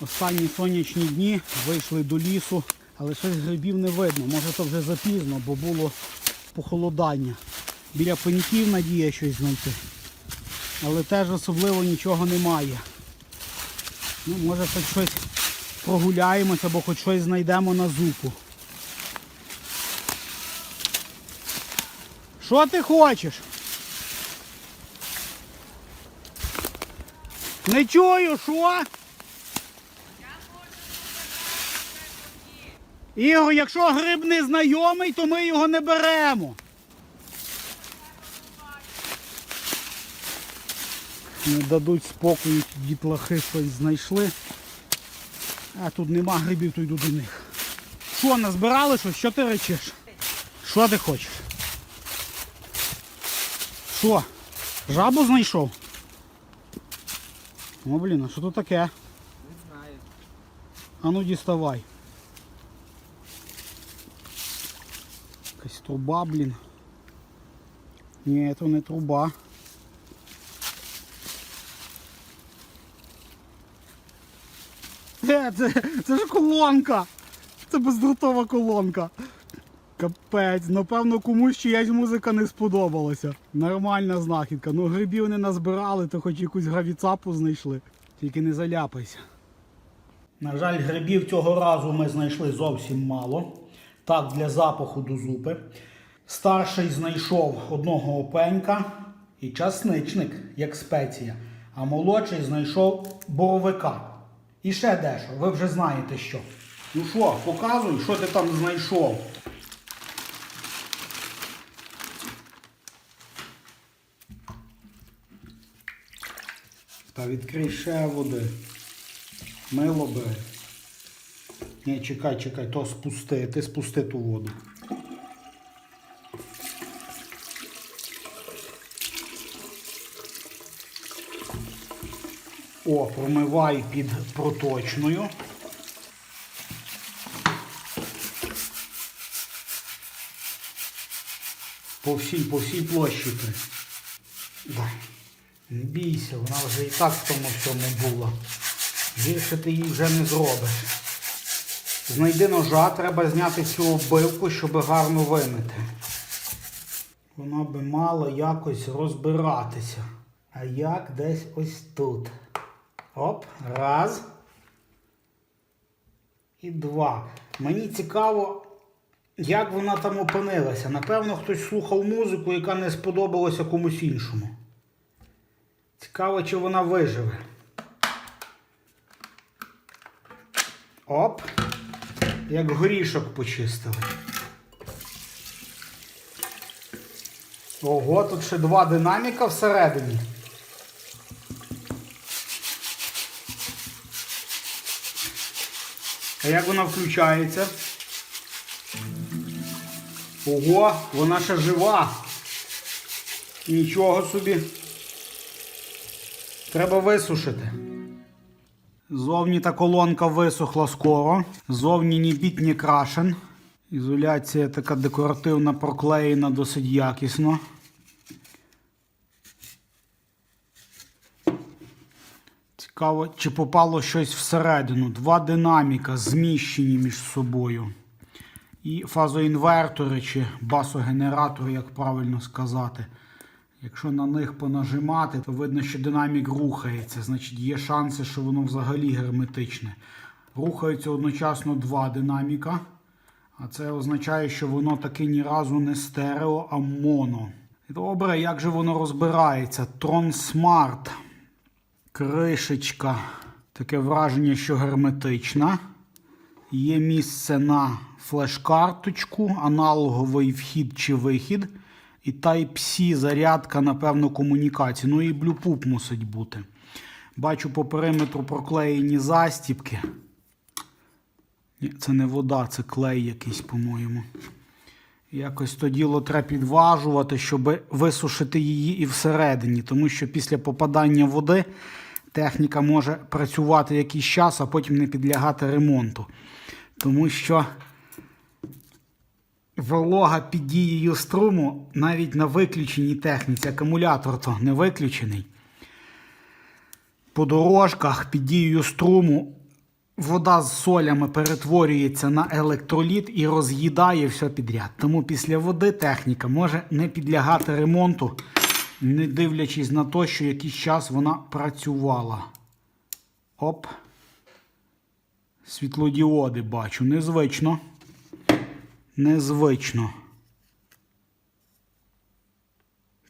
Останні сонячні дні вийшли до лісу, але щось грибів не видно. Може то вже запізно, бо було похолодання. Біля пеньків надія щось знайти. Але теж особливо нічого немає. Ну, може хоч щось прогуляємося, або хоч щось знайдемо на зупу. Що ти хочеш? Не чую, що? Ігор, якщо гриб не знайомий, то ми його не беремо. Не дадуть спокою, дітлахи щось знайшли. А тут нема грибів, то йду до них. Що, назбирали щось? Що ти речеш? Що ти хочеш? Що? Жабу знайшов? О, блін, а що тут таке? Не знаю. А ну діставай. Якась труба, блін. Ні, це не труба. Е, це, це ж колонка. Це бездротова колонка. Капець, напевно, комусь чиясь музика не сподобалася. Нормальна знахідка. Ну грибів не назбирали, то хоч якусь гравіцапу знайшли. Тільки не заляпайся. На жаль, грибів цього разу ми знайшли зовсім мало. Так, для запаху до зупи. Старший знайшов одного опенька і часничник, як спеція. А молодший знайшов боровика. І ще дещо, ви вже знаєте що. Ну що, показуй, що ти там знайшов. Та відкрий ще води. Мило бери. Ні, чекай, чекай, то спусти, ти спусти ту воду. О, промивай під проточною. По всій, по всій площі. Не бійся, вона вже і так в тому всьому була. Гірше ти її вже не зробиш. Знайди ножа, треба зняти цю оббивку, щоб гарно вимити. Вона би мала якось розбиратися. А як десь ось тут. Оп, раз. І два. Мені цікаво, як вона там опинилася. Напевно, хтось слухав музику, яка не сподобалася комусь іншому. Цікаво, чи вона виживе. Оп. Як горішок почистили. Ого, тут ще два динаміка всередині. А як вона включається? Ого, вона ще жива. Нічого собі. Треба висушити. Зовні та колонка висохла скоро. Зовні ні біт, ні крашен. Ізоляція така декоративна, проклеєна досить якісно. Цікаво, чи попало щось всередину. Два динаміка зміщені між собою. І фазоінвертори чи басогенератори, як правильно сказати. Якщо на них понажимати, то видно, що динамік рухається. Значить, є шанси, що воно взагалі герметичне. Рухаються одночасно два динаміка. А це означає, що воно таки ні разу не стерео, а моно. Добре, як же воно розбирається? Smart. Кришечка. Таке враження, що герметична. Є місце на флеш-карточку, аналоговий вхід чи вихід. І Type-C зарядка, напевно, комунікації. Ну і Bluetooth мусить бути. Бачу по периметру проклеєні застіпки. Ні, це не вода, це клей якийсь, по-моєму. Якось то діло треба підважувати, щоб висушити її і всередині. Тому що після попадання води техніка може працювати якийсь час, а потім не підлягати ремонту. Тому що волога під дією струму навіть на виключеній техніці, акумулятор то не виключений. По дорожках під дією струму вода з солями перетворюється на електроліт і роз'їдає все підряд. Тому після води техніка може не підлягати ремонту, не дивлячись на те, що якийсь час вона працювала. Оп. Світлодіоди бачу. Незвично. Незвично.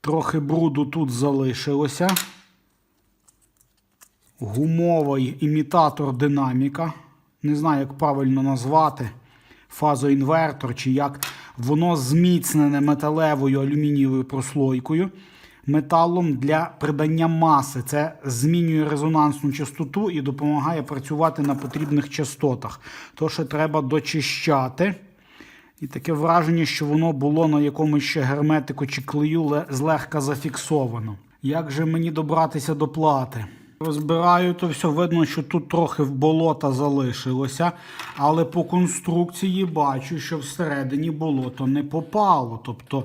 Трохи бруду тут залишилося. Гумовий імітатор динаміка. Не знаю, як правильно назвати. Фазоінвертор чи як. Воно зміцнене металевою алюмінієвою прослойкою. Металом для придання маси. Це змінює резонансну частоту і допомагає працювати на потрібних частотах. То, що треба дочищати. І таке враження, що воно було на якомусь ще герметику чи клею злегка зафіксовано. Як же мені добратися до плати? Розбираю, то все видно, що тут трохи в болота залишилося, але по конструкції бачу, що всередині болото не попало. Тобто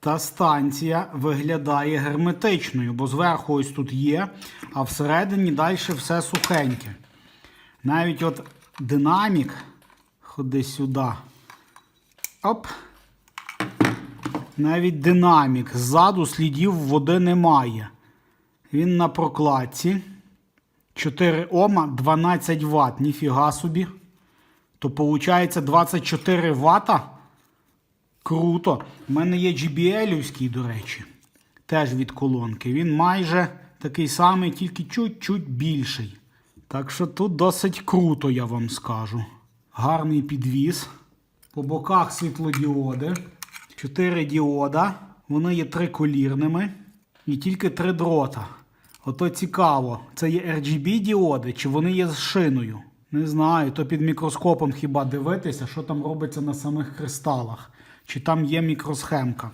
та станція виглядає герметичною, бо зверху ось тут є, а всередині далі все сухеньке. Навіть от динамік, ходи сюди. Оп. Навіть динамік. Ззаду слідів води немає. Він на прокладці. 4 Ома, 12 Вт. Ніфіга собі. То виходить 24 Вт. Круто. У мене є JBL-івський, до речі. Теж від колонки. Він майже такий самий, тільки чуть-чуть більший. Так що тут досить круто, я вам скажу. Гарний підвіз. По боках світлодіоди. 4 діода. Вони є триколірними. І тільки три дрота. Ото цікаво, це є RGB діоди, чи вони є з шиною? Не знаю, то під мікроскопом хіба дивитися, що там робиться на самих кристалах. Чи там є мікросхемка.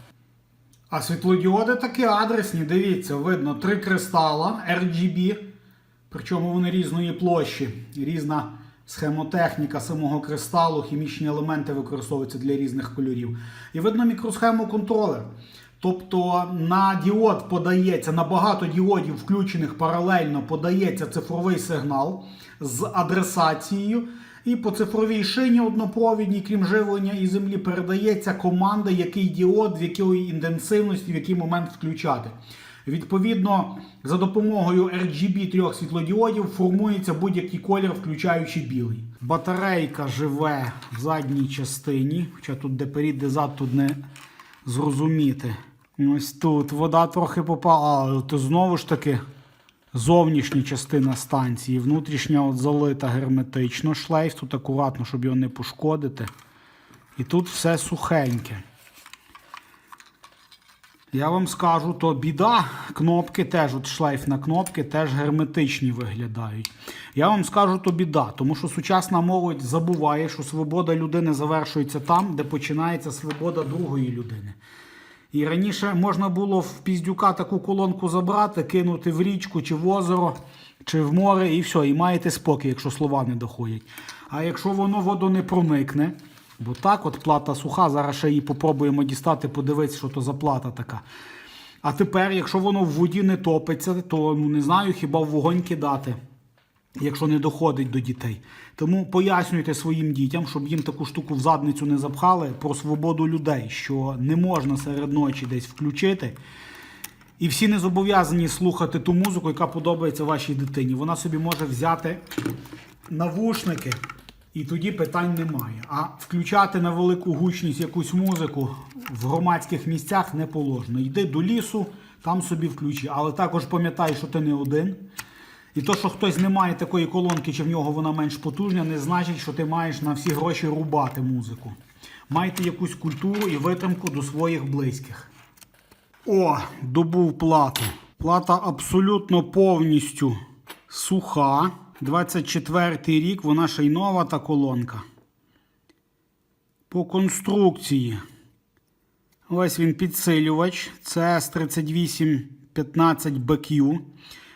А світлодіоди такі адресні, дивіться, видно, три кристала RGB. Причому вони різної площі, різна схемотехніка самого кристалу, хімічні елементи використовуються для різних кольорів. І видно мікросхему контролер. Тобто на діод подається, на багато діодів, включених паралельно, подається цифровий сигнал з адресацією. І по цифровій шині однопровідній, крім живлення і землі, передається команда, який діод, в якої інтенсивності, в який момент включати. Відповідно, за допомогою RGB трьох світлодіодів формується будь-який колір, включаючи білий. Батарейка живе в задній частині, хоча тут де перед, де зад, тут не зрозуміти. Ось тут вода трохи попала, але то знову ж таки зовнішня частина станції. Внутрішня от залита герметично. Шлейф тут акуратно, щоб його не пошкодити. І тут все сухеньке. Я вам скажу, то біда, кнопки теж, от шлейф на кнопки теж герметичні виглядають. Я вам скажу, то біда, тому що сучасна молодь забуває, що свобода людини завершується там, де починається свобода другої людини. І раніше можна було в піздюка таку колонку забрати, кинути в річку чи в озеро, чи в море, і все, і маєте спокій, якщо слова не доходять. А якщо воно воду не проникне, бо так, от плата суха, зараз ще її попробуємо дістати, подивитися, що то за плата така. А тепер, якщо воно в воді не топиться, то ну, не знаю, хіба в вогонь кидати якщо не доходить до дітей. Тому пояснюйте своїм дітям, щоб їм таку штуку в задницю не запхали про свободу людей, що не можна серед ночі десь включити. І всі не зобов'язані слухати ту музику, яка подобається вашій дитині. Вона собі може взяти навушники, і тоді питань немає. А включати на велику гучність якусь музику в громадських місцях не положено. Йди до лісу, там собі включи. Але також пам'ятай, що ти не один. І то, що хтось не має такої колонки, чи в нього вона менш потужна, не значить, що ти маєш на всі гроші рубати музику. Майте якусь культуру і витримку до своїх близьких. О, добув плату. Плата абсолютно повністю суха. 24 рік, вона ще й нова та колонка. По конструкції. Ось він підсилювач. CS 3815 BQ.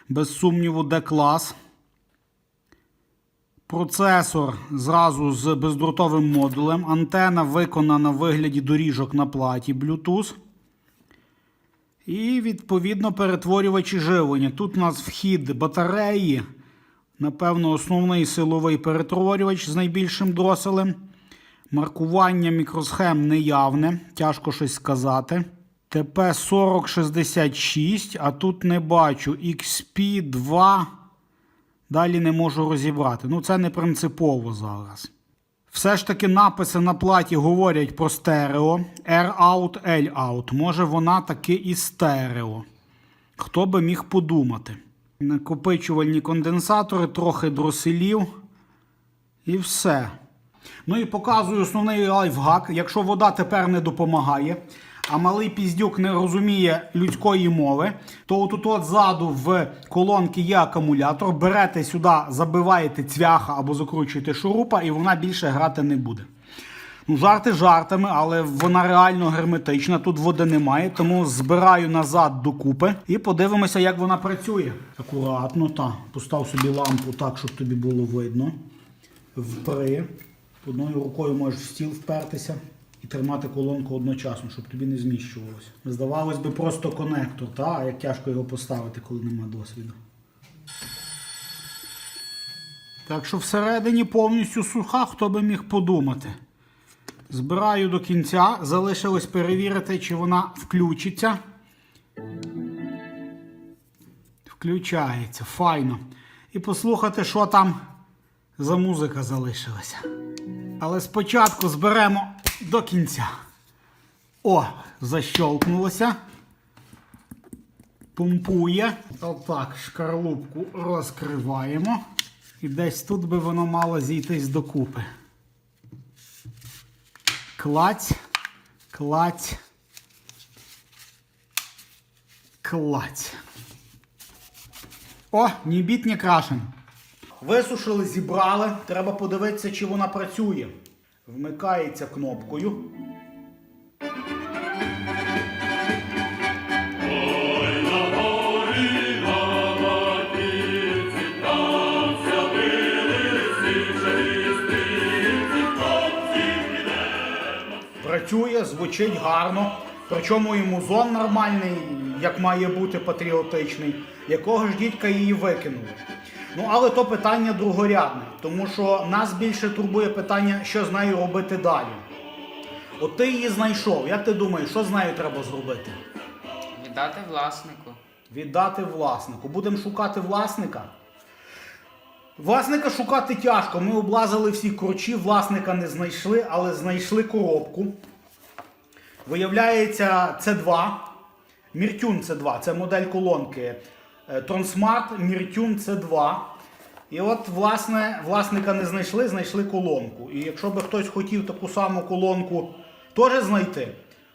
Без сумніву, D-клас. Процесор зразу з бездротовим модулем. Антена виконана в вигляді доріжок на платі Bluetooth. І, відповідно, перетворювачі живлення. Тут у нас вхід батареї Напевно, основний силовий перетворювач з найбільшим дроселем. Маркування мікросхем неявне, тяжко щось сказати. ТП 4066, а тут не бачу. XP2. Далі не можу розібрати. Ну, це не принципово зараз. Все ж таки написи на платі говорять про стерео. R-out, L-out. Може вона таки і стерео. Хто би міг подумати? Накопичувальні конденсатори, трохи дроселів. І все. Ну і показую основний лайфхак. Якщо вода тепер не допомагає, а малий піздюк не розуміє людської мови, то отут от ззаду в колонки є акумулятор. Берете сюди, забиваєте цвяха або закручуєте шурупа, і вона більше грати не буде. Ну, жарти жартами, але вона реально герметична. Тут води немає, тому збираю назад докупи і подивимося, як вона працює. Акуратно, так. Постав собі лампу так, щоб тобі було видно. Впри. Одною рукою можеш в стіл впертися і тримати колонку одночасно, щоб тобі не зміщувалося. Здавалось би, просто конектор, та? а як тяжко його поставити, коли нема досвіду. Так що всередині повністю суха, хто би міг подумати. Збираю до кінця, залишилось перевірити, чи вона включиться. Включається, файно. І послухати, що там за музика залишилася. Але спочатку зберемо до кінця. О, защолкнулося. Помпує. Отак, шкарлупку розкриваємо. І десь тут би воно мало зійтись докупи. Клаць, клаць, клаць. О, ні біт, ні крашен. Висушили, зібрали. Треба подивитися, чи вона працює. Вмикається кнопкою. Працює, звучить гарно. Причому і музон нормальний, як має бути патріотичний. Якого ж дідька її викинули. Ну, але то питання другорядне, тому що нас більше турбує питання, що з нею робити далі. От ти її знайшов. Як ти думаєш, що з нею треба зробити? Віддати власнику. Віддати власнику. Будемо шукати власника. Власника шукати тяжко. Ми облазили всі корчі, власника не знайшли, але знайшли коробку. Виявляється, це 2. Міртюн це 2. Це модель колонки. Е, Трансмарт Міртюн це 2. І от, власне, власника не знайшли, знайшли колонку. І якщо би хтось хотів таку саму колонку теж знайти,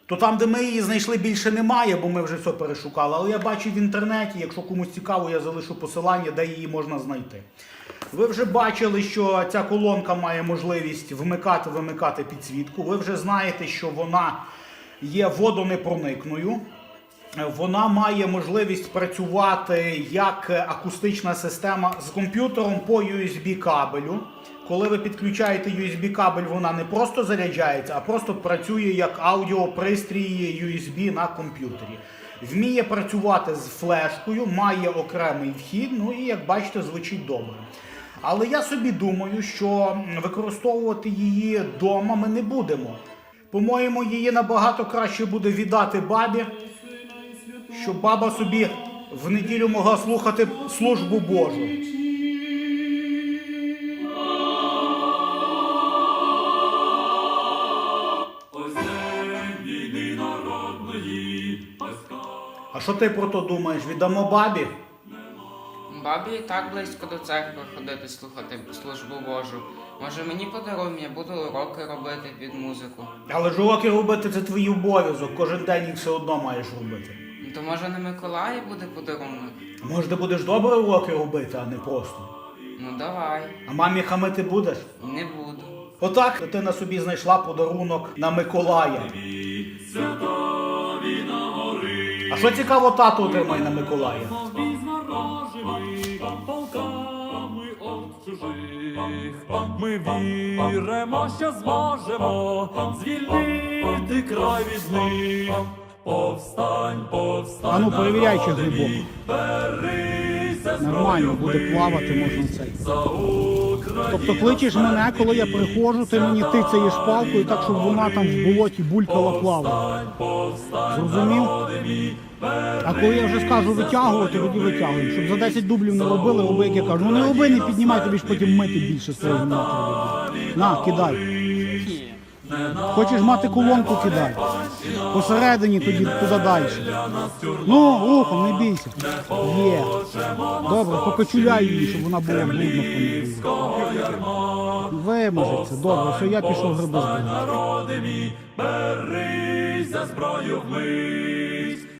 то там, де ми її знайшли, більше немає, бо ми вже все перешукали. Але я бачив в інтернеті, якщо комусь цікаво, я залишу посилання, де її можна знайти. Ви вже бачили, що ця колонка має можливість вмикати, вимикати підсвітку. Ви вже знаєте, що вона є водонепроникною. Вона має можливість працювати як акустична система з комп'ютером по USB кабелю. Коли ви підключаєте USB кабель, вона не просто заряджається, а просто працює як аудіопристрій USB на комп'ютері. Вміє працювати з флешкою, має окремий вхід, ну і як бачите, звучить добре. Але я собі думаю, що використовувати її вдома ми не будемо. По-моєму, її набагато краще буде віддати бабі, щоб баба собі в неділю могла слухати службу Божу. А що ти про то думаєш? Віддамо бабі? Бабі і так близько до церкви ходити слухати службу Божу. Може мені подаруй, я буду уроки робити під музику. Але ж уроки робити це твій обов'язок. Кожен день їх все одно маєш робити. То може на Миколаї буде подарунок? Може, ти будеш добре уроки робити, а не просто. Ну давай, А мамі хамити будеш? не буду. Отак дитина собі знайшла подарунок на Миколая. на А що цікаво, тато отримає на Миколая? візьма Віримо, що зможемо звільнити край від них. Повстань, повстань. А ну перевіряй, чи глибоко. Берися Нормально, буде плавати, можна цей. Тобто кличеш мене, коли я приходжу, ти мені тицяєш палкою так, щоб вона там в болоті булькала плавала. Зрозумів? А коли я вже скажу витягувати, тоді витягуємо. Щоб за 10 дублів не робили, роби, як я кажу. Ну не роби, не піднімай, тобі ж потім мити більше буде. На, кидай. Хочеш мати колонку, кидай. Посередині тоді туди далі. Ну, рухом, не бійся. Є. Добре, покачуляй її, щоб вона була брудна в тому. Виможеться, добре, все, я пішов гриби збирати. Мій, берися зброю вмить.